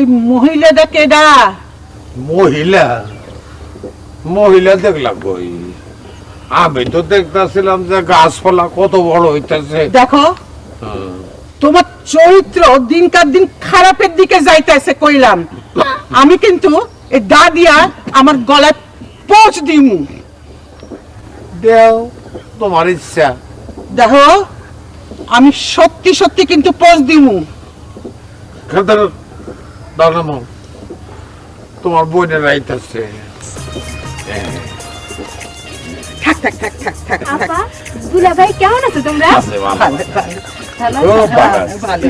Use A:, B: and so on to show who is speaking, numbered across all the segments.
A: ওই মহিলাটা কেডা
B: মহিলা? মহিলা দেখলাম কই? আমি তো দেখতেছিলাম যে গাছপালা কত বড় হইতেছে।
A: দেখো তোমার চরিত্র দিনকার দিন খারাপের দিকে যাইতেছে কইলাম। আমি কিন্তু এই দা দিয়া আমার গলায় পৌঁছ দিমু।
B: দেও তোমার ইচ্ছা।
A: দেখো আমি সত্যি সত্যি কিন্তু পৌঁছ দিমু।
B: খাতার দাঁড়ামো তোমার বোনের আইতাছে
A: থাক থাক থাক থাক থাক থাক।
C: দুলা ভাই কেমন আছো তোমরা?
B: আছে ভালো
A: ভালো ভালো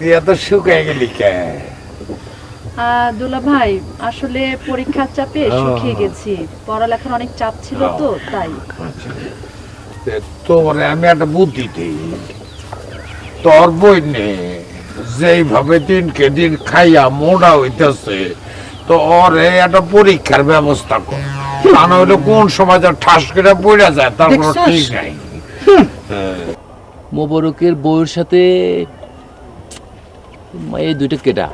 B: তুই এত শুকাই গেলি কে
D: দুলা ভাই আসলে পরীক্ষার চাপে শুকিয়ে গেছি। পড়ালেখার অনেক চাপ ছিল তো তাই।
B: তোরে আমি একটা বুদ্ধি দিই। তোর বই নে যেইভাবে দিনকে দিন খাইয়া মোড়া হইতেছে তো ওরে একটা পরীক্ষার ব্যবস্থা কর। তা নইলে কোন সময় ঠাস করে পড়ে যায় তার কোনো? ঠিক নাই।
E: মোবারকের বউয়ের সাথে এই দুইটা কেটা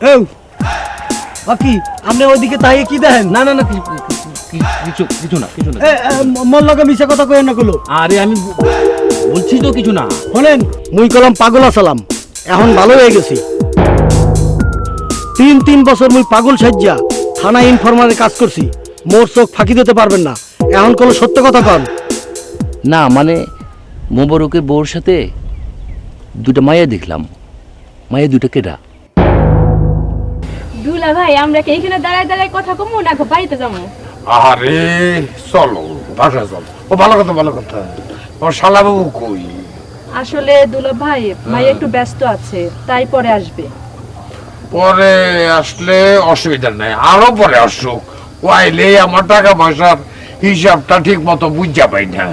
F: এই বাকি আপনি ওইদিকে কি দেখেন?
E: না না না কিছু কিছু- না কিছু না।
F: মোর লগে মিশা কথা কই না কলো
E: আরে আমি বলছি তো কিছু না।
F: শোনেন মুই কলাম পাগল আসালাম। এখন ভালো হয়ে গেছি। তিন তিন বছর মুই পাগল সাজ্জা থানা ইনফরমারে কাজ করছি। মোর চোখ ফাঁকি দিতে পারবেন না। এখন কোনো সত্য কথা কন।
E: না মানে মোবারকের বউর সাথে দুটা মায়া দেখলাম। মায়া দুটা কেটা
C: দুলা ভাই আমরা কি এখানে দাঁড়ায় দাঁড়ায় কথা কমু না গো বাড়িতে যাব?
B: আরে চলো বাসা চলো। ও ভালো কথা ভালো কথা। ও শালাবাবু কই?
D: আসলে দুলা ভাই মাই একটু ব্যস্ত আছে তাই পরে আসবে।
B: পরে আসলে অসুবিধা নাই আরও পরে আসুক। ও আইলে আমার টাকা পয়সার হিসাবটা ঠিক মতো বুঝা পাই না।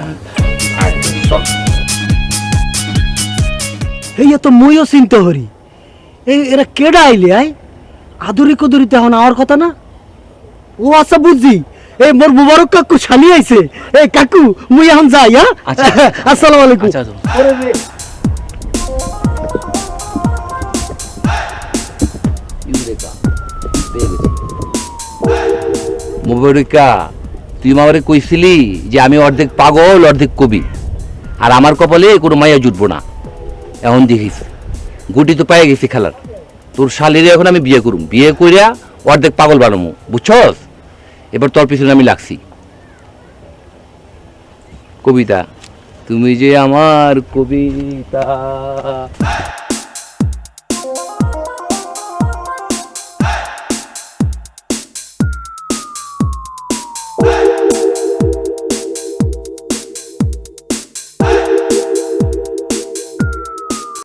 F: এই তো মুইও চিন্তা করি। এই এরা কেডা আইলে আই? আদুরি কদুরিতে এখন আমার কথা না? ও আচ্ছা বুঝছি। এই মোর মুবারক কাকু শালি আইছে। এই কাকু মুই এখন যাই হ্যাঁ?
E: আচ্ছা।
F: আসসালামু আলাইকুম।
E: আচ্ছা আচ্ছা।
F: ওরে রে।
E: মোবারকা তুই আমারে কইছিলি যে আমি অর্ধেক পাগল অর্ধেক কবি। আর আমার কপালে কোনো মাইয়া জুটবো না। এখন দেখিস। গুটি তো পায়ে গেছি খেলার। তোর শালিরে এখন আমি বিয়ে করুম। বিয়ে করিয়া অর্ধেক পাগল বানামু, বুঝছস? এবার তোর পিছনে আমি লাগছি। কবিতা, তুমি যে আমার কবিতা